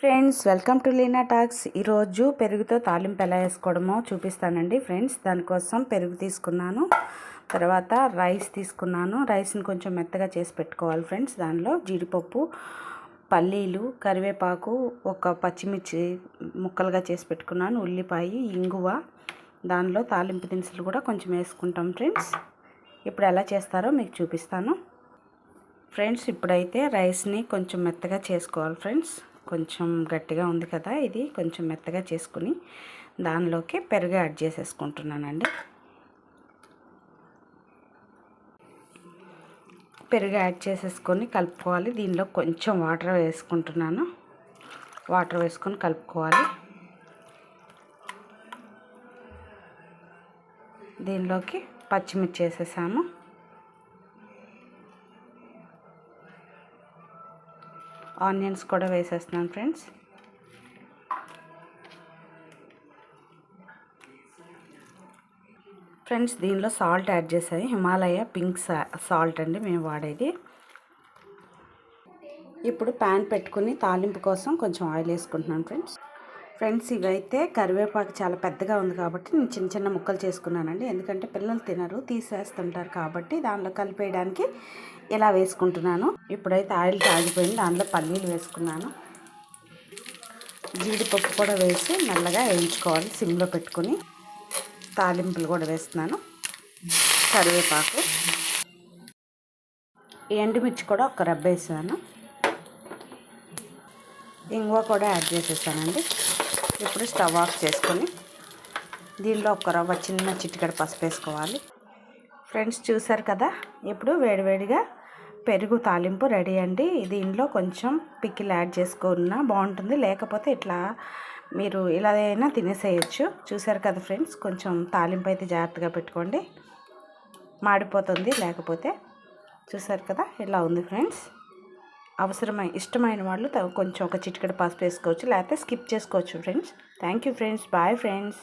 Friends welcome to Leena talks. ఈరోజు పెరుగుతో తాలింపు ఎలా వేసుకోవడమో చూపిస్తానండి ఫ్రెండ్స్. దానికోసం పెరుగు తీసుకున్నాను. తర్వాత రైస్ తీసుకున్నాను. రైస్ని కొంచెం మెత్తగా చేసి పెట్టుకోవాలి ఫ్రెండ్స్. దానిలో జీడిపప్పు పల్లీలు కరివేపాకు ఒక పచ్చిమిర్చి ముక్కలుగా చేసి పెట్టుకున్నాను. ఉల్లిపాయ ఇంగువ. దానిలో తాలింపు దినుసులు కూడా కొంచెం వేసుకుంటాం ఫ్రెండ్స్. ఇప్పుడు ఎలా చేస్తారో మీకు చూపిస్తాను. ఫ్రెండ్స్ ఇప్పుడైతే రైస్ని కొంచెం మెత్తగా చేసుకోవాలి ఫ్రెండ్స్. కొంచెం గట్టిగా ఉంది కదా ఇది కొంచెం మెత్తగా చేసుకుని దానిలోకి పెరుగు యాడ్ చేసేసుకుంటున్నానండి. పెరుగు యాడ్ చేసేసుకొని కలుపుకోవాలి. దీనిలో కొంచెం వాటర్ వేసుకుంటున్నాను. వాటర్ వేసుకొని కలుపుకోవాలి. దీనిలోకి పచ్చిమిర్చి వేసేసాము. ఆనియన్స్ కూడా వేసేస్తున్నాను ఫ్రెండ్స్. ఫ్రెండ్స్ దీనిలో సాల్ట్ యాడ్ చేసాయి హిమాలయ పింక్ సాల్ట్ అండి మేము వాడేది. ఇప్పుడు ప్యాన్ పెట్టుకుని తాలింపు కోసం కొంచెం ఆయిల్ వేసుకుంటున్నాను ఫ్రెండ్స్. ఫ్రెండ్స్ ఇవైతే కరివేపాకు చాలా పెద్దగా ఉంది కాబట్టి నేను చిన్న చిన్న ముక్కలు చేసుకున్నానండి. ఎందుకంటే పిల్లలు తినరు తీసేస్తుంటారు కాబట్టి దానిలో కలిపేయడానికి ఇలా వేసుకుంటున్నాను. ఇప్పుడైతే ఆయిల్ తాగిపోయింది దానిలో పల్లీలు వేసుకున్నాను. జీడిపప్పు కూడా వేసి నల్లగా వేయించుకోవాలి సిమ్లో పెట్టుకొని. తాలింపులు కూడా వేస్తున్నాను. కరివేపాకు. ఎండుమిర్చి కూడా ఒక రబ్బ వేసాను ఇంగువ కూడా యాడ్ చేసేసానండి. ఇప్పుడు స్టవ్ ఆఫ్ చేసుకొని దీనిలో ఒక రవ్వ చిన్న చిటికడ పసుపు వేసుకోవాలి. ఫ్రెండ్స్ చూసారు కదా ఇప్పుడు వేడివేడిగా పెరుగు తాలింపు రెడీ అండి. దీనిలో కొంచెం పిక్కిలు యాడ్ చేసుకున్నా బాగుంటుంది. లేకపోతే ఇట్లా మీరు ఇలా అయినా తినేసేయచ్చు. చూసారు కదా ఫ్రెండ్స్ కొంచెం తాలింపు అయితే జాగ్రత్తగా పెట్టుకోండి. మాడిపోతుంది లేకపోతే చూసారు కదా ఇలా ఉంది ఫ్రెండ్స్. అవసరమై ఇష్టమైన వాళ్ళు కొంచెం ఒక చిటికెడ పసుపు వేసుకోవచ్చు లేకపోతే స్కిప్ చేసుకోవచ్చు friends. Thank you friends. Bye friends.